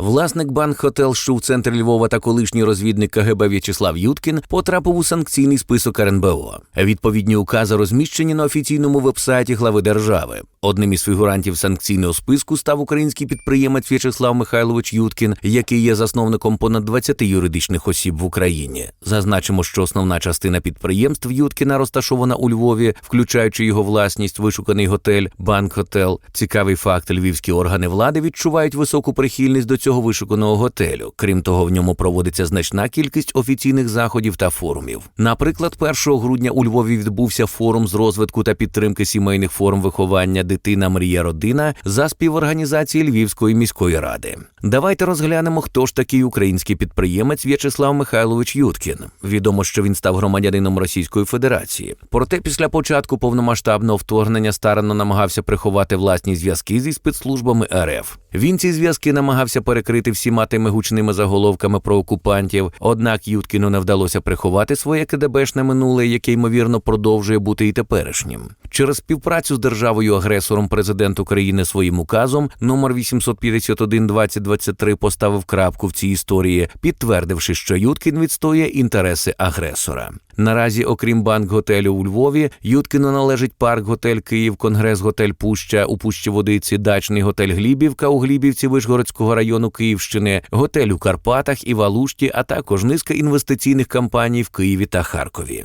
Власник банк Хотел, що в центрі Львова та колишній розвідник КГБ В'ячеслав Юткін потрапив у санкційний список РНБО. Відповідні укази розміщені на офіційному вебсайті глави держави. Одним із фігурантів санкційного списку став український підприємець В'ячеслав Михайлович Юткін, який є засновником понад 20 юридичних осіб в Україні. Зазначимо, що основна частина підприємств Юткіна розташована у Львові, включаючи його власність, вишуканий готель, банк Хотел. Цікавий факт: львівські органи влади відчувають високу прихильність до цього вишуканого готелю. Крім того, в ньому проводиться значна кількість офіційних заходів та форумів. Наприклад, 1 грудня у Львові відбувся форум з розвитку та підтримки сімейних форм виховання Дитина мрія родина за співорганізації Львівської міської ради. Давайте розглянемо, хто ж такий український підприємець В'ячеслав Михайлович Юткін. Відомо, що він став громадянином Російської Федерації. Проте після початку повномасштабного вторгнення старанно намагався приховати власні зв'язки зі спецслужбами РФ. Він ці зв'язки намагався перекрити всіма тими гучними заголовками про окупантів. Однак Юткіну не вдалося приховати своє КДБшне минуле, яке ймовірно продовжує бути і теперішнім. Через співпрацю з державою агресором президент України своїм указом номер 851 2023 поставив крапку в цій історії, підтвердивши, що Юткін відстоює інтереси агресора. Наразі, окрім банк готелю у Львові, Юткіну належить парк готель Київ, конгрес готель Пуща у Пущі Водиці, дачний готель Глібівка у Глібівці Вишгородського району Київщини, готель у Карпатах і Валушті, а також низка інвестиційних компаній в Києві та Харкові.